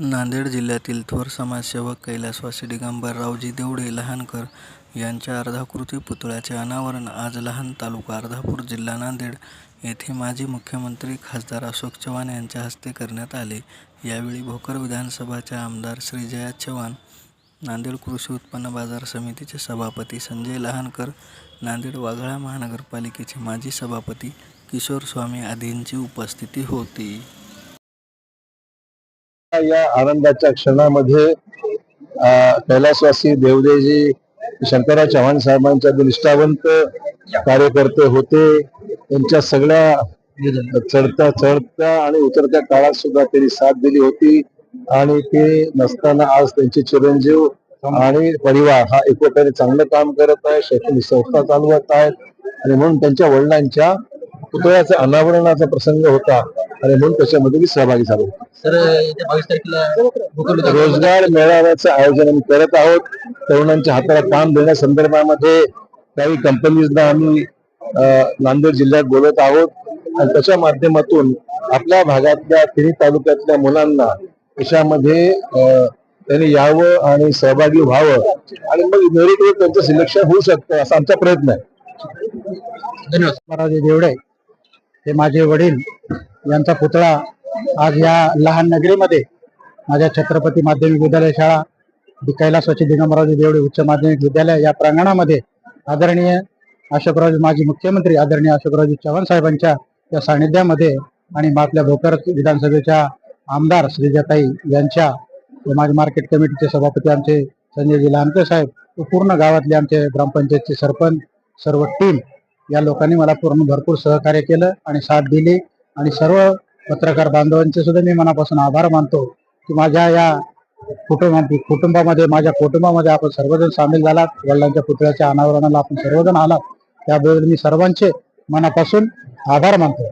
नांदेड जिल्ह्यातील थोर समाजसेवक कैलासवासी दिगंबर रावजी देवडे लहानकर यांच्या अर्धाकृती पुतळ्याचे अनावरण आज लहान तालुका अर्धापूर जिल्हा नांदेड येथे माजी मुख्यमंत्री खासदार अशोक चव्हाण यांच्या हस्ते करण्यात आले. यावेळी भोकर विधानसभाच्या आमदार श्रीजया चव्हाण नांदेड कृषी उत्पन्न बाजार समितीचे सभापती संजय लहानकर नांदेड वाघाळा महानगरपालिकेचे माजी सभापती किशोर स्वामी आदींची उपस्थिती होती. या आनंदाच्या क्षणामध्ये कैलासवासी देवदेजी शंकरराव चव्हाण साहेबांच्या निष्ठावंत कार्यकर्ते होते. त्यांच्या सगळ्या चढत्या चढत्या आणि उतरत्या काळात सुद्धा त्यांनी साथ दिली होती. आणि ते नसताना आज त्यांचे चिरंजीव आणि परिवार हा एकवट्याने चांगलं काम करत आहे शैक्षणिक संस्था चालवत आहेत. आणि म्हणून त्यांच्या वडिलांच्या पुतळ्याचा अनावरणाचा प्रसंग होता. आणि म्हणून त्याच्यामध्ये मी सहभागी झालो. होतो. रोजगार मेळाव्याचं आयोजन आम्ही करत आहोत. तरुणांच्या हाताला काम देण्यासंदर्भामध्ये काही कंपनीजना आम्ही अ, नांदेड जिल्ह्यात बोलत आहोत. आणि त्याच्या माध्यमातून आपल्या भागातल्या तिन्ही तालुक्यातल्या मुलांना त्याच्यामध्ये अ, त्यांनी यावं आणि सहभागी व्हावं आणि मग मेरिटवर त्यांचं सिलेक्शन होऊ शकतं असा आमचा प्रयत्न आहे. धन्यवाद. महाराज देवडे हे माझे वडील. यांचा पुतळा आज या लहान नगरीमध्ये माझ्या छत्रपती माध्यमिक विद्यालय शाळा दि- कैलासवासी दिगंबरावजी देवडे उच्च माध्यमिक विद्यालय या प्रांगणामध्ये आदरणीय अशोकरावजी माजी मुख्यमंत्री आदरणीय अशोकरावजी चव्हाण साहेबांच्या या सानिध्यामध्ये आणि आपल्या भोकर विधानसभेच्या आमदार श्रीजाताई यांच्या व मार्केट कमिटीचे सभापती आमचे संजयजी लहानकर साहेब व पूर्ण गावातले आमचे ग्रामपंचायतचे सरपंच सर्व टीम या लोकांनी मला पूर्ण भरपूर सहकार्य केलं आणि साथ दिली. आणि सर्व पत्रकार बांधवांचे सुद्धा मी मनापासून आभार मानतो की माझ्या या कुटुंब कुटुंबामध्ये माझ्या कुटुंबामध्ये आपण सर्वजण सामील झालात. वडिलांच्या पुतळ्याच्या अनावरणाला आपण सर्वजण आलात. त्याबद्दल मी सर्वांचे मनापासून आभार मानतो.